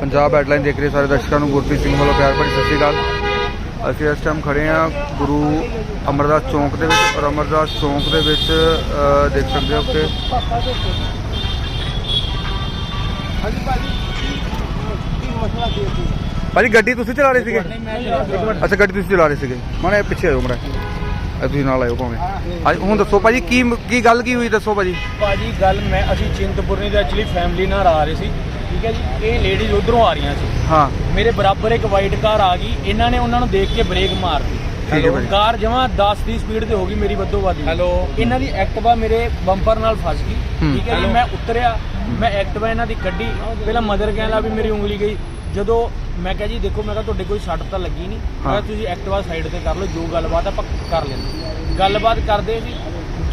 Punjab headline ਦੇਖ ਰਹੇ ਸਾਰੇ ਦਰਸ਼ਕਾਂ ਨੂੰ, ਗੁਰਪ੍ਰੀਤ ਸਿੰਘ ਵੱਲੋਂ ਪਿਆਰ ਭਰੀ ਸਤਿ ਸ਼੍ਰੀ ਅਕਾਲ। ਅਸੀਂ ਇਸ ਟਾਈਮ ਖੜੇ ਹਾਂ ਗੁਰੂ ਅਮਰਦਾਸ ਚੌਂਕ ਦੇ ਵਿੱਚ ਔਰ ਅਮਰਦਾਸ ਚੌਂਕ ਦੇ ਵਿੱਚ ਦੇਖ ਸਕਦੇ ਹੋ ਕਿ ਭਾਜੀ ਗੱਡੀ ਤੁਸੀਂ ਚਲਾ ਰਹੇ ਸੀਗੇ? ਅੱਛਾ, ਗੱਡੀ ਤੁਸੀਂ ਚਲਾ ਰਹੇ ਸੀਗੇ। ਮਾਣੇ ਪਿੱਛੇ ਆਇਓ ਮੜਾ ਤੁਸੀਂ ਨਾਲ ਆਇਓ ਭਾਵੇਂ। ਅੱਜ ਹੁਣ ਦੱਸੋ ਭਾਜੀ, ਕੀ ਕੀ ਗੱਲ ਕੀ ਹੋਈ ਦੱਸੋ ਭਾਜੀ? ਭਾਜੀ, ਗੱਲ ਮੈਂ, ਅਸੀਂ ਚਿੰਤਪੁਰਨੀ ਦੇ ਐਕਚੁਅਲੀ ਫੈਮਿਲੀ ਨਾਲ ਆ ਰਹੇ ਸੀ। ਠੀਕ ਹੈ ਜੀ ਇਹ ਲੇਡੀਜ਼ ਉਧਰੋਂ ਆ ਰਹੀਆਂ ਸੀ। ਹਾਂ। ਮੇਰੇ ਬਰਾਬਰ ਇੱਕ ਵਾਈਟ ਕਾਰ ਆ ਗਈ ਇਹਨਾਂ ਨੇ ਉਹਨਾਂ ਨੂੰ ਦੇਖ ਕੇ ਬ੍ਰੇਕ ਮਾਰਤੀ। ਠੀਕ ਹੈ। ਕਾਰ ਜਮਾਂ 10 ਦੀ ਸਪੀਡ ਤੇ ਹੋ ਗਈ ਮੇਰੀ ਵੱਧੋ ਵੱਧ। ਹੈਲੋ। ਇਹਨਾਂ ਦੀ ਐਕਟਿਵਾ ਮੇਰੇ ਬੰਪਰ ਨਾਲ ਫਸ ਗਈ। ਹੂੰ। ਠੀਕ ਹੈ ਜੀ ਮੈਂ ਉਤਰਿਆ ਮੈਂ ਐਕਟਿਵਾ ਇਹਨਾਂ ਦੀ ਕੱਢੀ। ਪਹਿਲਾਂ ਮਦਰ ਕਹਿਣ ਲਾ ਵੀ ਮੇਰੀ ਉਂਗਲੀ ਗਈ। ਜਦੋਂ ਮੈਂ ਕਿਹਾ ਜੀ ਦੇਖੋ ਮੈਂ ਕਿਹਾ ਤੁਹਾਡੇ ਕੋਈ ਸੱਟ ਤਾਂ ਲੱਗੀ ਨਹੀਂ। ਮੈਂ ਕਿਹਾ ਹਾਂ। ਤੁਸੀਂ ਐਕਟਿਵਾ ਸਾਈਡ ਤੇ ਕਰ ਲਓ ਜੋ ਗੱਲਬਾਤ ਆਪਾਂ ਕਰ ਲੈਂਦੇ। ਗੱਲਬਾਤ ਕਰਦੇ ਸੀ।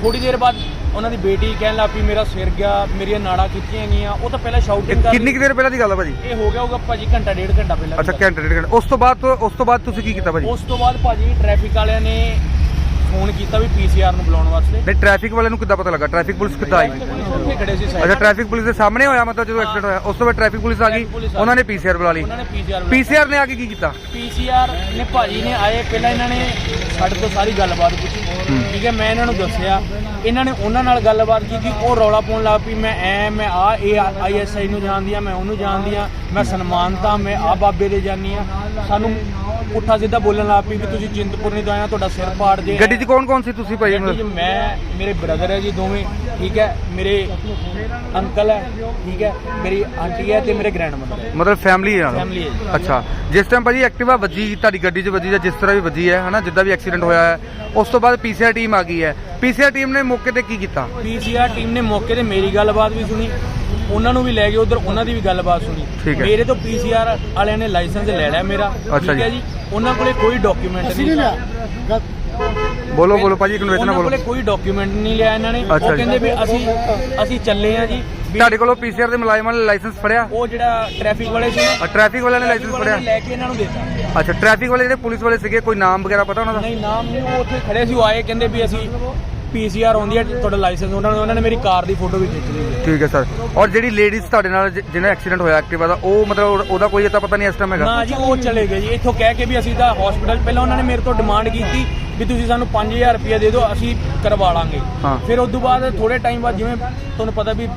ਥੋੜੀ ਦੇਰ ਬਾਅਦ ਉਹਨਾਂ ਦੀ ਬੇਟੀ ਕਹਿਣ ਲੱਗ ਪਈ ਮੇਰਾ ਸਿਰ ਗਿਆ ਮੇਰੀਆਂ ਨਾੜਾਂ ਖਿੱਚੀਆਂ ਗਈਆਂ। ਉਹ ਤਾਂ ਪਹਿਲਾਂ ਸ਼ਾਊਟਿੰਗ ਕਰ ਕਿੰਨੀ ਕੁ ਦੇਰ ਪਹਿਲਾਂ ਦੀ ਗੱਲ ਹੈ ਭਾਜੀ? ਇਹ ਹੋ ਗਿਆ ਹੋਊਗਾ ਭਾਜੀ ਘੰਟਾ ਡੇਢ ਘੰਟਾ ਪਹਿਲਾਂ ਅੱਛਾ ਘੰਟੇ ਡੇਢ ਘੰਟੇ। ਉਸ ਤੋਂ ਬਾਅਦ ਉਸ ਤੋਂ ਬਾਅਦ ਤੁਸੀਂ ਕੀ ਕੀਤਾ ਭਾਜੀ? ਉਸ ਤੋਂ ਬਾਅਦ ਭਾਜੀ ਟ੍ਰੈਫਿਕ ਵਾਲਿਆਂ ਨੇ ਫੋਨ ਕੀਤਾ ਵੀ ਪੀਸੀਆਰ ਨੂੰ ਬੁਲਾਉਣ ਵਾਸਤੇ। ਨਹੀਂ ਟ੍ਰੈਫਿਕ ਵਾਲਿਆਂ ਨੂੰ ਕਿੱਦਾਂ ਪਤਾ ਲੱਗਾ? ਟ੍ਰੈਫਿਕ ਪੁਲਿਸ ਕਿੱਦਾਂ ਆਈ? ਉੱਥੇ ਖੜੇ ਸੀ side ਅੱਛਾ ਟ੍ਰੈਫਿਕ ਪੁਲਿਸ ਦੇ ਸਾਹਮਣੇ ਹੋਇਆ ਮਤਲਬ ਜਦੋਂ ਐਕਸੀਡੈਂਟ ਹੋਇਆ। ਉਸ ਤੋਂ ਬਾਅਦ ਟ੍ਰੈਫਿਕ ਪੁਲਿਸ ਆ ਗਈ। Traffic police ਆ ਉਹਨਾਂ ਨੇ। ਪੀਸੀਆਰ ਬੁਲਾ ਲਈ। ਉਹਨਾਂ ਨੇ ਪੀਸੀਆਰ ਪੀਸੀਆਰ ਨੇ ਆ ਕੇ ਕੀ ਕੀਤਾ? ਪੀਸੀਆਰ ਨੇ ਭਾਜੀ ਨੇ ਆਏ ਪਹਿਲਾਂ ਇਹਨਾਂ ਨੇ ਸਾਡੇ ਤੋਂ ਸਾਰੀ ਗੱਲਬਾਤ ਪੁੱਛੀ। ਠੀਕ ਹੈ ਮੈਂ ਇਹਨਾਂ ਨੂੰ ਦੱਸਿਆ। ਇਹਨਾਂ ਨੇ ਉਹਨਾਂ ਨਾਲ ਗੱਲਬਾਤ ਕੀਤੀ। ਉਹ ਰੌਲਾ ਪਾਉਣ ਲੱਗ ਪਈ। ਮੈਂ ਐ ਮੈਂ ਆ ਇਹ ਆਈਐਸਆਈ ਨੂੰ ਜਾਣਦੀ ਆ ਮੈਂ ਉਹਨੂੰ ਜਾਣਦੀ ਆ। ਮੈਂ ਸਨਮਾਨਤਾ ਮੈਂ ਆ ਬਾਬੇ ਦੇ ਜਾਨੀ ਆ। ਸਾਨੂੰ ਪੁੱਠਾ ਸਿੱਧਾ ਬੋਲਣ ਲੱਗ ਪਈ ਵੀ ਤੁਸੀਂ ਚਿੰਤਪੁਰਨੀ ਤੋਂ ਆਇਆ ਤੁਹਾਡਾ ਸਿਰ ਪਾੜ ਜੇ ਗੱਡੀ 'ਚ ਕੌਣ ਕੌਣ ਸੀ ਤੁਸੀਂ ਭਾਜੀ ਗੱਡੀ 'ਚ ਮੈਂ ਮੇਰੇ ਬ੍ਰਦਰ ਹੈ ਜੀ ਦੋਵੇਂ ਠੀਕ ਹੈ? ਮੇਰੇ ਅੰਕਲ ਹੈ ਠੀਕ ਹੈ? ਮੇਰੀ ਆਂਟੀ ਹੈ ਤੇ ਮੇਰੇ ਗ੍ਰੈਂਡਮਦਰ ਹੈ। ਮਤਲਬ ਫੈਮਿਲੀ ਨਾਲ? ਫੈਮਿਲੀ ਹੈ ਜੀ। ਅੱਛਾ। ਜਿਸ ਟਾਈਮ ਭਾਜੀ ਐਕਟਿਵਾ ਵੱਜੀ ਤੁਹਾਡੀ ਗੱਡੀ 'ਚ ਵੱਜੀ ਜਾਂ ਜਿਸ ਤਰ੍ਹਾਂ ਵੀ ਵੱਜੀ ਹੈ ਹਨਾ ਜਿੱਦਾਂ ਵੀ ਐਕਸੀਡੈਂਟ ਹੋਇਆ ਹੈ ਉਸ ਤੋਂ ਬਾਅਦ ਪੀਸੀਆਰ ਟੀਮ ਆ ਗਈ ਹੈ। ਪੀਸੀਆਰ ਟੀਮ ਨੇ ਮੌਕੇ ਤੇ ਕੀ ਕੀਤਾ? ਪੀਸੀਆਰ ਟੀਮ ਨੇ ਮੌਕੇ ਤੇ ਮੇਰੀ ਗੱਲਬਾਤ ਵੀ ਸੁਣੀ ਉਹਨਾਂ ਨੂੰ ਵੀ ਲੈ ਗਏ ਉਧਰ ਉਹਨਾਂ ਦੀ ਵੀ ਗੱਲਬਾਤ ਸੁਣੀ। ਠੀਕ ਹੈ। ਮੇਰੇ ਤੋਂ ਪੀਸੀਆਰ ਵਾਲਿਆਂ ਨੇ ਲਾਇਸੈਂਸ ਲੈ ਲਿਆ ਮੇਰਾ। ਅੱਛਾ ਠੀਕ ਹੈ ਜੀ। ਜੀ। ਉਹਨਾਂ ਕੋਲੇ ਕੋਈ ਡਾਕੂਮੈਂਟ ਨਹੀਂ ਬੋਲੋ ਬੋਲੋ ਭਾਜੀ ਕਨਵੈਸ਼ਨ ਉਹਨਾਂ ਬੋਲੋ। ਕੋਲੇ ਕੋਈ ਡਾਕੂਮੈਂਟ ਨਹੀਂ ਲਿਆ ਇਹਨਾਂ ਨੇ। ਅੱਛਾ ਉਹ ਜੀ। ਕਹਿੰਦੇ ਵੀ ਅਸੀਂ ਅਸੀਂ ਚੱਲੇ ਆ ਜੀ। ਵੀ ਤੁਹਾਡੇ ਕੋਲੋਂ ਪੀਸੀਆਰ ਦੇ ਮੁਲਾਜ਼ਮਾਂ ਨੇ ਲਾਇਸੈਂਸ ਫੜਿਆ? ਉਹ ਜਿਹੜਾ ਟ੍ਰੈਫਿਕ ਵਾਲੇ ਸੀ ਨਾ ਟ੍ਰੈਫਿਕ ਵਾਲਿਆਂ ਨੇ ਲਾਇਸੈਂਸ traffic ਫੜਿਆ ਵਾਲਿਆਂ ਨੇ ਲੈ ਕੇ ਇਹਨਾਂ ਨੂੰ ਦਿੱਤਾ। ਅੱਛਾ ਟ੍ਰੈਫਿਕ ਵਾਲੇ ਜਿਹੜੇ ਪੁਲਿਸ ਵਾਲੇ ਸੀਗੇ ਕੋਈ ਨਾਮ ਵਗੈਰਾ ਪਤਾ ਉਹਨਾਂ ਦਾ? ਨਹੀਂ ਨਾਮ ਨਹੀਂ ਉਹ ਉੱਥੇ ਖੜੇ ਸੀ ਉਹ ਆਏ ਕਹਿੰਦੇ ਵੀ ਅਸੀਂ ਪੀਸੀਆਰ ਆਉਂਦੀ ਹੈ ਤੁਹਾਡਾ ਲਾਇਸੈਂਸ ਉਹਨਾਂ ਨੇ ਉਹਨਾਂ ਨੇ ਮੇਰੀ ਕਾਰ ਦੀ ਫੋਟੋ ਵੀ ਖਿੱਚ ਲਈ ਹੈ। ਠੀਕ ਹੈ ਸਰ। ਔਰ ਜਿਹੜੀ ਲੇਡੀਜ਼ ਤੁਹਾਡੇ ਨਾਲ ਜਿ- ਜਿਹਨਾਂ ਐਕਸੀਡੈਂਟ ਹੋਇਆ ਐਕਟਿਵਾ ਦਾ ਉਹ ਮਤਲਬ ਉਹ- ਉਹਦਾ ਕੋਈ ਅਤਾ ਪਤਾ ਨਹੀਂ ਇਸ ਟਾਈਮ ਹੈਗਾ? ਨਾ ਜੀ ਉਹ ਚਲੇ ਗਏ ਜੀ। ਇੱਥੋਂ ਕਹਿ ਕੇ ਵੀ ਅਸੀਂ ਤਾਂ ਹਸਪੀਟਲ ਪਹਿਲਾਂ ਉਹਨਾਂ ਨੇ ਮੇਰੇ ਤੋਂ ਡਿਮਾਂਡ ਕੀਤੀ ਵੀ ਤੁਸੀਂ ਸਾਨੂੰ 5000 ਰੁਪਏ ਦੇ ਦਿਓ ਅਸੀਂ ਕਰਵਾ ਲਾਂਗੇ। ਹਾਂ। ਫਿਰ ਉਸ ਤੋਂ ਬਾਅਦ ਥੋੜੇ ਟਾਈਮ ਬਾਅਦ ਜਿਵੇਂ ਤੁਹਾਨੂੰ ਪਤਾ ਵੀ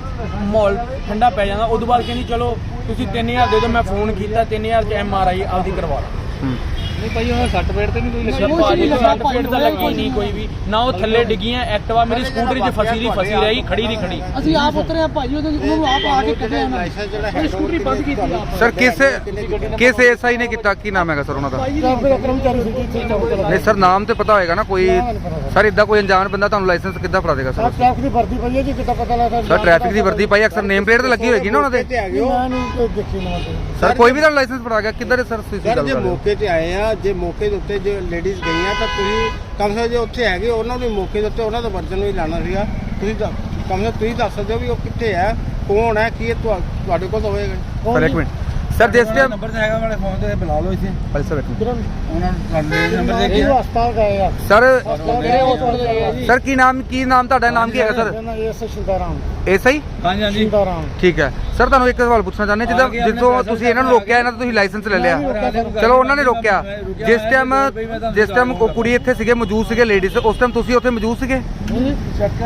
ਮਾਹੌਲ ਠੰਡਾ ਪੈ ਜਾਂਦਾ ਉਸ ਤੋਂ ਬਾਅਦ ਕਹਿੰਦੀ ਚਲੋ ਤੁਸੀਂ 3000 ਦੇ ਦਿਓ ਮੈਂ ਫੋਨ ਕੀਤਾ 3000 ਚ ਐਮ ਆਰ ਆਈ ਆਪਦੀ ਕਰਵਾ ਲਾਂ। ਹੂੰ। ਨਹੀਂ ਭਾਈ ਉਹਨਾਂ ਸੱਟ ਪੇਟ ਤੇ ਨਹੀਂ ਕੋਈ ਲੱਗੀ ਭਾਜੀ ਸੱਟ ਪੇਟ ਤਾਂ ਲੱਗੀ ਨਹੀਂ ਕੋਈ ਵੀ। ਨਾ ਉਹ ਥੱਲੇ ਡਿੱਗੀਆਂ ਐਕਟਿਵਾ ਮੇਰੀ ਸਕੂਟਰੀ 'ਚ ਫਸੀ ਦੀ ਫਸੀ ਰਹੀ ਖੜੀ ਦੀ ਖੜੀ। ਅਸੀਂ ਆਪ ਉਤਰੇ ਆ ਭਾਜੀ ਉਹਦੇ ਉਹਨੂੰ ਆਪ ਆ ਕੇ ਕੱਢਿਆ ਨਾ। ਸਕੂਟਰੀ ਬੰਦ ਕੀਤੀ ਆਪ। ਸਰ ਕਿਸ ਕਿਸ ਐਸਆਈ ਨੇ ਕੀਤਾ? ਕੀ ਨਾਮ ਹੈਗਾ ਸਰ ਉਹਨਾਂ ਦਾ? ਤੇ ਨਹੀਂ ਸਰ ਨਾਮ ਤੇ ਪਤਾ ਹੋਏਗਾ ਨਾ ਕੋਈ ਸਰ। ਇਦਾਂ ਕੋਈ ਅਣਜਾਣ ਬੰਦਾ ਤੁਹਾਨੂੰ ਲਾਇਸੈਂਸ ਕਿੱਦਾਂ ਫੜਾ ਦੇਗਾ ਸਰ? ਟ੍ਰੈਫਿਕ ਦੀ ਵਰਦੀ ਪਈ ਹੈ ਜੀ ਕਿੱਦਾਂ ਪਤਾ ਲੱਗਦਾ? ਸਰ ਟ੍ਰੈਫਿਕ ਦੀ ਵਰਦੀ ਪਾਈ ਅਕਸਰ ਨੇਮ ਪਲੇਟ ਤੇ ਲੱਗੀ ਹੋਏਗੀ ਨਾ ਉਹਨਾਂ ਦੇ? ਦੇਖੀ ਨਾ। ਤੇ ਸਰ ਕੋਈ ਵੀ ਤੁਹਾਨੂੰ ਲਾਇਸੈਂਸ ਫੜਾ ਗਿਆ ਕਿੱਧਰ ਹੈ ਸਰ ਤੁਸੀਂ ਸਰ ਗੱਲ ਜੇ ਕਰ ਰਹੇ ਹੋ? ਮੌਕੇ ਤੇ ਆਏ ਆ ਜੇ ਮੌਕੇ ਦੇ ਉੱਤੇ ਜੇ ਲੇਡੀਜ਼ ਗਈਆਂ ਤਾਂ ਤੁਸੀਂ ਕਮ ਸੇ ਕਮ ਜੇ ਉੱਥੇ ਹੈਗੇ ਉਹਨਾਂ ਦੇ ਮੌਕੇ ਦੇ ਉੱਤੇ ਉਹਨਾਂ ਦਾ ਵਰਜਨ ਵੀ ਲਾਣਾ ਸੀਗਾ। ਤੁਸੀਂ ਤਾਂ ਕਮ ਸੇ ਕਮ ਤੁਸੀਂ ਦੱਸ ਸਕਦੇ ਹੋ ਵੀ ਉਹ ਕਿੱਥੇ ਹੈ ਕੌਣ ਹੈ ਕੀ ਇਹ ਤੁਹਾ- ਤੁਹਾਡੇ ਕੋਲ ਤਾਂ ਹੋਏਗਾ। ਸਰ ਇੱਕ ਮਿੰਟ। ਸਰ ਜਿਸ ਟਾਈਮ ਨੰਬਰ ਤਾਂ ਹੈਗਾ ਵਾਲੇ ਫੋਨ ਤੇ ਬੁਲਾ ਲਓ ਇੱਥੇ। ਭਾਈ ਸਰ ਇੱਕ ਮਿੰਟ ਉਹਨਾਂ ਨੂੰ ਤੁਹਾਡੇ ਨੰਬਰ ਦੇ ਇਹ ਹਸਪਤਾਲ ਗਏ ਆ। ਸਰ ਕਿਹੜੇ ਹਸਪਤਾਲ ਗਏ ਆ ਜੀ। ਸਰ ਕੀ ਨਾਮ ਕੀ ਨਾਮ ਤੁਹਾਡਾ? ਨਾਮ ਕੀ ਹੈਗਾ ਸਰ? ਇਹ ਸ਼ਿੰਦਾਰਾਮ। ਐਸਆਈ ਹਾਂਜੀ ਹਾਂਜੀ। ਸ਼ਿੰਦਾਰਾਮ। ਠੀਕ ਹੈ। ਸਰ ਤੁਹਾਨੂੰ ਇੱਕ ਸਵਾਲ ਪੁੱਛਣਾ ਚਾਹੁੰਦੇ ਜਿੱਦਾਂ ਜਿੱਥੋਂ ਤੁਸੀਂ ਇਹਨਾਂ ਨੂੰ ਰੋਕਿਆ ਇਹਨਾਂ ਤੋਂ ਤੁਸੀਂ ਲਾਇਸੈਂਸ ਲੈ ਲਿਆ। ਚਲੋ ਉਹਨਾਂ ਨੇ ਰੋਕਿਆ। ਜਿਸ ਟਾਈਮ ਜਿਸ ਟਾਈਮ ਉਹ ਕੁੜੀ ਇੱਥੇ ਸੀਗੇ ਮੌਜੂਦ ਸੀਗੇ ਲੇਡੀਜ਼ ਉਸ ਟਾਈਮ ਤੁਸੀਂ ਉੱਥੇ ਮੌਜੂਦ ਸੀਗੇ?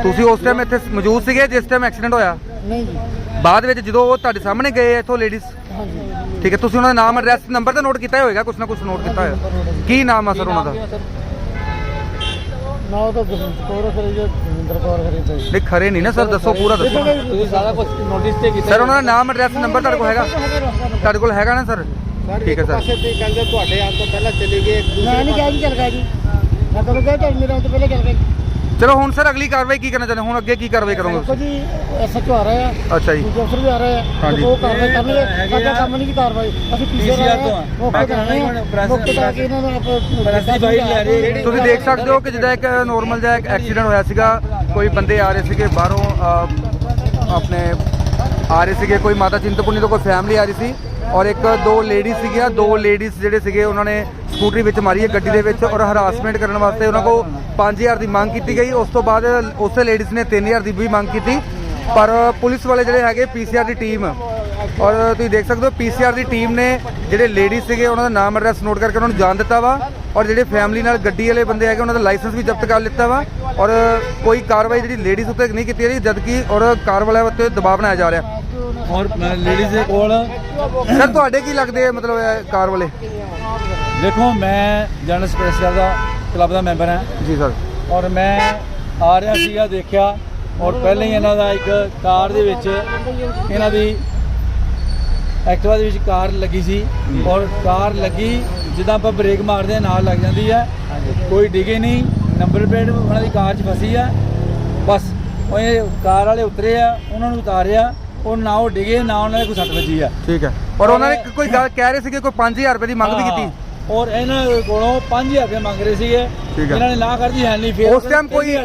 ਤੁਸੀਂ ਉਸ ਟਾਈਮ ਇੱਥੇ ਮੌਜੂਦ ਸੀਗੇ ਜਿਸ ਟਾਈਮ ਐਕਸੀਡੈਂਟ ਹੋਇਆ? ਨਹੀਂ ਜੀ। ਬਾਅਦ ਵਿੱਚ ਜਦੋਂ ਉਹ ਤੁਹਾਡੇ ਸਾਹਮਣੇ ਗਏ ਇੱਥੋਂ ਲੇਡੀਜ਼ ਹਾਂਜੀ। ਠੀਕ ਹੈ ਤੁਸੀਂ ਉਹਨਾਂ ਦਾ ਨਾਮ ਐਡਰੈਸ ਨੰਬਰ ਤਾਂ ਨੋਟ ਕੀਤਾ ਹੀ ਹੋਵੇਗਾ ਕੁਛ ਨਾ ਕੁਛ ਨੋਟ ਕੀਤਾ ਹੋਇਆ ਕੀ ਨਾਮ ਆ ਸਰ ਉਹਨਾਂ ਦਾ? ਨਾ ਉਹ ਤਾਂ ਗੁਰਮੀਤ ਕੌਰ ਕਰੀ ਜੇ ਗੁਰਮਿੰਦਰ ਕੌਰ ਕਰੀ ਤੇ ਨਹੀਂ ਖਰੇ ਨਹੀਂ ਨਾ ਸਰ ਦੱਸੋ ਪੂਰਾ ਦੱਸੋ। ਤੁਸੀਂ ਸਾਰਾ ਕੁਝ ਨੋਟਿਸ ਤੇ ਕੀਤਾ ਸਰ ਉਹਨਾਂ ਦਾ ਨਾਮ ਐਡਰੈਸ ਨੰਬਰ ਤੁਹਾਡੇ ਕੋਲ ਹੈਗਾ? ਤੁਹਾਡੇ ਕੋਲ ਹੈਗਾ ਨਾ ਸਰ? ਠੀਕ ਹੈ ਸਰ। ਪਾਸੇ ਤੇ ਕਹਿੰਦੇ ਤੁਹਾਡੇ ਆਉਣ ਤੋਂ ਪਹਿਲਾਂ ਚਲੇ ਗਏ ਮੈਂ ਨਹੀਂ ਕਿਹਾ ਜੀ ਚੱਲ ਗਿਆ ਜੀ। ਮੈਂ ਕਦੋਂ ਕਿਹਾ ਮੇਰੇ ਤੋਂ ਪਹਿਲੇ ਚੱਲ ਗਿਆ ਚਲੋ ਹੁਣ ਸਰ ਅਗਲੀ ਕਾਰਵਾਈ ਕੀ ਕਰਨਾ ਚਾਹੁੰਦੇ ਹੋ? ਹੁਣ ਅੱਗੇ ਕੀ ਕਾਰਵਾਈ ਕਰੋਗੇ ਦੇਖੋ ਤੁਸੀਂ? ਜੀ ਐਸਐਚਓ ਆ ਰਹੇ ਆ। ਅੱਛਾ ਜੀ। ਦੂਜੇ ਅਫਸਰ ਵੀ ਆ ਰਹੇ ਆ। ਹਾਂਜੀ। ਉਹ ਕਾਰਵਾਈ ਕਰਨਗੇ। ਸਾਡਾ ਕੰਮ ਨਹੀਂ ਕੀ ਕਾਰਵਾਈ। ਅਸੀਂ ਪੀਸੀਆਰ PCR ਤੋਂ ਆ। ਆ। ਮੌਕੇ ਤੇ ਆਏ ਆ। ਪ੍ਰੈਸ- ਮੌਕੇ ਤੇ ਆ ਕੇ ਇਹਨਾਂ ਨੂੰ ਆਪਾਂ ਪ੍ਰੈਸ ਦੀ ਫਾਈਲ ਲੈ ਰਹੇ। ਤੁਸੀਂ ਦੇਖ ਸਕਦੇ ਹੋ ਕਿ ਜਿੱਦਾਂ ਇੱਕ ਨੋਰਮਲ ਜਿਹਾ ਇੱਕ ਐਕਸੀਡੈਂਟ ਹੋਇਆ ਸੀਗਾ। ਕੋਈ ਬੰਦੇ ਆ ਰਹੇ ਸੀਗੇ ਬਾਹਰੋਂ ਅਹ, ਆਪਣੇ ਆ ਰਹੇ ਸੀਗੇ। ਕੋਈ ਮਾਤਾ ਚਿੰਤਪੁਰਨੀ ਤੋਂ ਕੋਈ ਫੈਮਿਲੀ ਆ ਰਹੀ ਸੀ। ਔਰ ਇੱਕ ਦੋ ਲੇਡੀਜ਼ ਸੀਗੀਆਂ, ਦੋ ਲੇਡੀਜ਼ ਜਿਹੜੇ ਸੀਗੇ, ਉਹਨਾਂ ਨੇ ਸਕੂਟਰੀ ਵਿੱਚ ਮਾਰੀ ਹੈ ਗੱਡੀ ਦੇ ਵਿੱਚ ਔਰ ਹਰਾਸਮੈਂਟ ਕਰਨ ਵਾਸਤੇ ਉਹਨਾਂ ਕੋਲ 5000 ਦੀ ਮੰਗ ਕੀਤੀ ਗਈ। ਉਸ ਤੋਂ ਬਾਅਦ ਉਸੇ ਲੇਡੀਜ਼ ਨੇ 3000 ਦੀ ਵੀ ਮੰਗ ਕੀਤੀ। ਪਰ ਪੁਲਿਸ ਵਾਲੇ ਜਿਹੜੇ ਹੈਗੇ ਪੀਸੀਆਰ ਦੀ ਟੀਮ ਔਰ ਤੁਸੀਂ ਦੇਖ ਸਕਦੇ ਹੋ ਪੀਸੀਆਰ ਦੀ ਟੀਮ ਨੇ ਜਿਹੜੇ ਲੇਡੀਜ਼ ਸੀਗੇ, ਉਹਨਾਂ ਦਾ ਨਾਮ ਐਡਰੈਸ ਨੋਟ ਕਰਕੇ ਉਹਨਾਂ ਨੂੰ ਜਾਣ ਦਿੱਤਾ ਵਾ ਔਰ ਜਿਹੜੇ ਫੈਮਿਲੀ ਨਾਲ ਗੱਡੀ ਵਾਲੇ ਬੰਦੇ ਹੈਗੇ, ਉਹਨਾਂ ਦਾ ਲਾਇਸੈਂਸ ਵੀ ਜ਼ਬਤ ਕਰ ਲਿੱਤਾ ਵਾ ਔਰ ਕੋਈ ਕਾਰਵਾਈ ਜਿਹੜੀ ਲੇਡੀਜ਼ ਉੱਤੇ ਨਹੀਂ ਕੀਤੀ ਰਹੀ, ਜਦਕਿ ਔਰ ਕਾਰ ਵਾਲਿਆਂ ਉੱਤੇ ਦਬਾਅ ਬਣਾਇਆ ਜਾ ਰਿਹਾ। ਔਰ ਲੇਡੀਜ਼ ਦੇ ਕੋਲ ਸਰ ਤੁਹਾਡੇ ਕੀ ਲੱਗਦੇ ਆ ਮਤਲਬ ਇਹ ਕਾਰ ਵਾਲੇ? ਦੇਖੋ ਮੈਂ ਜਨਰਲ ਸਪੇਸ ਦਾ ਕਲੱਬ ਦਾ ਮੈਂਬਰ ਹਾਂ। ਜੀ ਸਰ। ਔਰ ਮੈਂ ਆ ਰਿਹਾ ਸੀਗਾ ਦੇਖਿਆ ਔਰ ਪਹਿਲਾਂ ਹੀ ਇਹਨਾਂ ਦਾ ਇੱਕ ਕਾਰ ਦੇ ਵਿੱਚ ਇਹਨਾਂ ਦੀ ਐਕਟਿਵਾ ਦੇ ਵਿੱਚ ਕਾਰ ਲੱਗੀ ਸੀ। ਔਰ ਕਾਰ ਲੱਗੀ ਜਿੱਦਾਂ ਆਪਾਂ ਬ੍ਰੇਕ ਮਾਰਦੇ ਨਾਲ ਲੱਗ ਜਾਂਦੀ ਹੈ। ਕੋਈ ਡਿਗੇ ਨਹੀਂ ਨੰਬਰ ਪਲੇਟ ਉਹਨਾਂ ਦੀ ਕਾਰ 'ਚ ਫਸੀ ਆ। ਬਸ ਉਹ ਕਾਰ ਵਾਲੇ ਉਤਰੇ ਆ ਉਹਨਾਂ ਨੂੰ ਉਤਾਰਿਆ। ਉਹ ਨਾ ਉਹ ਡਿਗੇ ਨਾ ਉਹਨਾਂ ਦੇ ਕੋਈ ਸੱਟ ਵੱਜੀ ਆ। ਠੀਕ ਹੈ। ਔਰ ਉਹਨਾਂ ਨੇ ਕੋਈ ਗੱਲ ਕਹਿ ਰਹੇ ਸੀਗੇ ਕੋਈ 5000 ਰੁਪਏ ਦੀ ਮੰਗ ਵੀ ਕੀਤੀ? ਔਰ ਇਹਨਾਂ ਕੋਲੋਂ 5000 ਰੁਪਏ ਮੰਗ ਰਹੇ ਸੀਗੇ। ਠੀਕ ਹੈ। ਇਹਨਾਂ ਨੇ ਨਾ ਕਰਦੀ ਹੈ ਨਹੀਂ ਫਿਰ। ਉਸ ਟਾਈਮ ਕੋਈ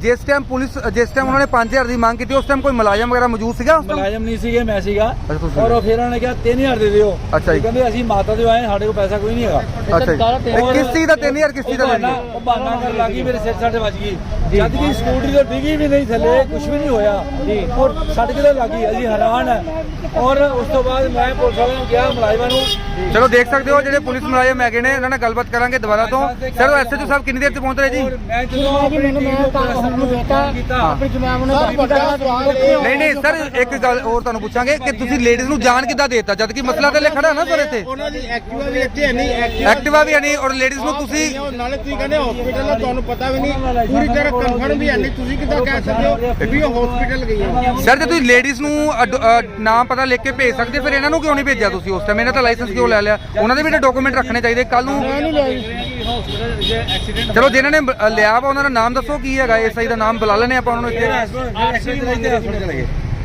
ਜਿਸ- ਟਾਈਮ ਪੁਲਿਸ ਜਿਸ ਟਾਈਮ ਉਹਨਾਂ ਨੇ 5000 ਦੀ ਮੰਗ ਕੀਤੀ ਉਸ ਟਾਈਮ ਕੋਈ ਮੁਲਾਜ਼ਮ ਵਗੈਰਾ ਮੌਜੂਦ ਸੀਗਾ ਉਸ ਟਾਈਮ ਮੁਲਾਜ਼ਮ ਨਹੀਂ ਸੀਗੇ ਮੈਂ ਸੀਗਾ। ਔਰ ਉਹ ਫਿਰ ਉਹਨਾਂ ਨੇ ਕਿਹਾ 3000 ਦੇ ਦਿਓ। ਅੱਛਾ ਜੀ। ਉਹ ਕਹਿੰਦੇ ਅਸੀਂ ਮਾਤਾ ਦੇ ਆਏ ਸਾਡੇ ਕੋਲ ਪੈਸਾ ਕੋਈ ਨਹੀਂ ਹੈਗਾ। ਅੱਛਾ ਕਿਸ ਚੀਜ਼ ਦਾ 3000 ਕਿਸ ਚੀਜ਼ ਦਾ ਉਹ ਬਹਾਨਾ ਕਰਨ ਲੱਗੀ ਮੇਰੇ ਸਿਰ ਸਾਡੇ ਵੱਜ ਗਈ। ਜਦ ਕਿ ਸਕੂਟਰੀ ਤੋਂ ਡਿੱਗੀ ਵੀ ਨਹੀਂ ਥੱਲੇ ਕੁਝ ਵੀ ਨਹੀਂ ਹੋਇਆ। ਔਰ ਸੱਟ ਕਿਤੇ ਲੱਗੀ ਅਸੀਂ ਹੈਰਾਨ ਹੈ। ਔਰ ਉਸ ਤੋਂ ਬਾਅਦ ਮੈਂ ਪੁਲਿਸ ਵਾਲਿਆਂ ਨੂੰ ਕਿਹਾ ਮੁਲਾਜ਼ਮਾਂ ਨੂੰ ਚਲੋ ਦੇਖ ਸਕਦੇ ਹੋ ਜਿਹੜੇ ਪੁਲਿਸ ਮੁਲਾਜ਼ਮ ਹੈਗੇ ਨੇ ਇਹਨਾਂ ਨਾਲ ਗੱਲਬਾਤ ਕਰਾਂਗੇ ਦੁਬਾਰਾ ਤੋਂ। ਸਰ ਐਸਐਚਓ ਸਾਹਿਬ ਕਿੰਨੀ ਦੇਰ ਚ ਪਹੁੰਚ ਰਹੇ ਜੀ? ਮੈਂ ਜਦੋਂ ਮੈਨੂੰ ਮੈਂ ਨੂੰ ਦੇਤਾ ਆਪਣੀ ਜਮਾਮ ਨੂੰ ਨਹੀਂ ਨਹੀਂ ਸਰ ਇੱਕ ਗੱਲ ਹੋਰ ਤੁਹਾਨੂੰ ਪੁੱਛਾਂਗੇ ਕਿ ਤੁਸੀਂ ਲੇਡੀਜ਼ ਨੂੰ ਜਾਣ ਕਿੱਦਾਂ ਦੇਤਾ? ਜਦ ਕਿ ਮਸਲਾ ਤੇ ਖੜਾ ਨਾ ਸਰ ਇੱਥੇ। ਉਹਨਾਂ ਦੀ ਐਕਟਿਵਾ ਵੀ ਇੱਥੇ ਹੈ ਨਹੀਂ ਐਕਟਿਵਾ ਵੀ ਹੈ ਨਹੀਂ ਔਰ ਲੇਡੀਜ਼ ਨੂੰ ਤੁਸੀਂ ਨਾਲੇ ਤੁਸੀਂ ਕਹਿੰਦੇ ਹਸਪੀਟਲ ਹੈ ਤੁਹਾਨੂੰ ਪਤਾ ਵੀ ਨਹੀਂ ਪੂਰੀ ਤਰ੍ਹਾਂ ਕਨਫਰਮ ਵੀ ਹੈ ਨਹੀਂ। ਤੁਸੀਂ ਕਿੱਦਾਂ ਕਹਿ ਸਕਦੇ ਹੋ ਵੀ ਉਹ ਹਸਪੀਟਲ ਗਈ ਹੈ? ਸਰ ਜੇ ਤੁਸੀਂ ਲੇਡੀਜ਼ ਨੂੰ ਨਾਮ ਪਤਾ ਲਿਖ ਕੇ ਭੇਜ ਸਕਦੇ ਫਿਰ ਇਹਨਾਂ ਨੂੰ ਕਿਉਂ ਨਹੀਂ ਭੇਜਿਆ ਤੁਸੀਂ? ਉਸ ਟਾਈਮ ਇਹਨਾਂ ਦਾ ਲਾਇਸੈਂਸ ਕਿਉਂ ਲੈ ਲਿਆ? ਉਹਨਾਂ ਦੇ ਵੀ ਤਾਂ ਡਾਕੂਮੈਂਟ ਰੱਖਣੇ ਚਾਹੀਦੇ ਕੱਲ ਨੂੰ? ਚਲੋ ਜਿਨ੍ਹਾਂ ਨੇ ਬ- ਲਿਆ ਵਾ ਉਹਨਾਂ ਦਾ ਨਾਮ ਦੱਸੋ ਕੀ ਹੈਗਾ ਐਸਆਈ ਦਾ ਨਾਮ ਬੁਲਾ ਲੈਣੇ ਆਪਾਂ ਉਹਨਾਂ ਨੂੰ ਇੱਥੇ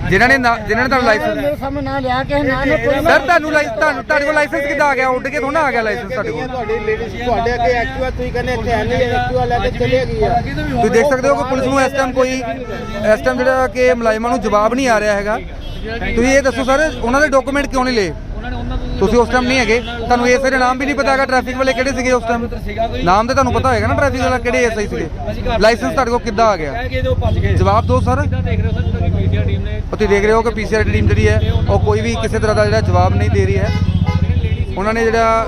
ਜਿਨ੍ਹਾਂ ਨੇ ਨਾ- ਜਿਨ੍ਹਾਂ ਨੇ ਤੁਹਾਨੂੰ ਲਾਇਸੈਂਸ ਮੇਰੇ ਸਾਹਮਣੇ ਨਾ ਲਿਆ ਕੇ ਨਾ ਨੇ ਕੋਈ ਸਰ ਤੁਹਾਨੂੰ ਲਾਇ- ਤੁਹਾਨੂੰ ਤੁਹਾਡੇ ਕੋਲ ਲਾਇਸੈਂਸ ਕਿੱਦਾਂ ਆ ਗਿਆ? ਉੱਡ ਕੇ ਥੋੜਾ ਆ ਗਿਆ ਲਾਇਸੈਂਸ ਤੁਹਾਡੇ ਕੋਲ। ਤੁਹਾਡੀ ਲੇਡੀਜ਼ ਤੁਹਾਡੇ ਅੱਗੇ ਐਕਟਿਵਾ ਤੁਸੀਂ ਕਹਿੰਦੇ ਇੱਥੇ ਹੈ ਨਹੀਂ ਐਕਟਿਵਾ ਲੈ ਕੇ ਚਲੇ ਗਈ ਹੈ ਤੁਸੀਂ ਦੇਖ ਸਕਦੇ ਹੋ ਕਿ ਪੁਲਿਸ ਨੂੰ ਇਸ ਟਾਈਮ ਕੋਈ ਇਸ ਟਾਈਮ ਜਿਹੜਾ ਕਿ ਮੁਲਾਜ਼ਮਾਂ ਨੂੰ ਜਵਾਬ ਨਹੀਂ ਆ ਰਿਹਾ ਹੈਗਾ। ਤੁਸੀਂ ਇਹ ਦੱਸੋ ਸਰ ਉਹਨਾਂ ਦੇ ਡਾਕੂਮੈਂਟ ਕਿਉਂ ਨਹੀਂ ਲਏ? ਤੁਸੀਂ ਉਸ ਟਾਈਮ ਨਹੀਂ ਹੈਗੇ। ਤੁਹਾਨੂੰ ਐਸਆਈ ਦੇ ਨਾਮ ਵੀ ਨਹੀਂ ਪਤਾ ਹੈਗਾ ਟ੍ਰੈਫਿਕ ਵਾਲੇ ਕਿਹੜੇ ਸੀਗੇ ਉਸ ਟਾਈਮ ਨਾਮ ਤੇ ਤੁਹਾਨੂੰ ਪਤਾ ਹੋਏਗਾ ਨਾ ਟ੍ਰੈਫਿਕ ਵਾਲਾ ਕਿਹੜੇ ਐਸਆਈ ਸੀਗੇ। ਲਾਇਸੈਂਸ ਤੁਹਾਡੇ ਕੋਲ ਕਿੱਦਾਂ ਆ ਗਿਆ? ਜਵਾਬ ਦਿਓ ਸਰ ਦੇਖ ਰਹੇ ਹੋ ਸਰ ਜਿਹੜੀ ਮੀਡੀਆ ਟੀਮ ਨੇ ਤੁਸੀਂ ਦੇਖ ਰਹੇ ਹੋ ਕਿ ਪੀਸੀਆਰ ਟੀਮ ਜਿਹੜੀ ਹੈ, ਉਹ ਕੋਈ ਵੀ ਕਿਸੇ ਤਰ੍ਹਾਂ ਦਾ ਜਿਹੜਾ ਜਵਾਬ ਨਹੀਂ ਦੇ ਰਹੀ ਹੈ। ਉਹਨਾਂ ਨੇ ਜਿਹੜਾ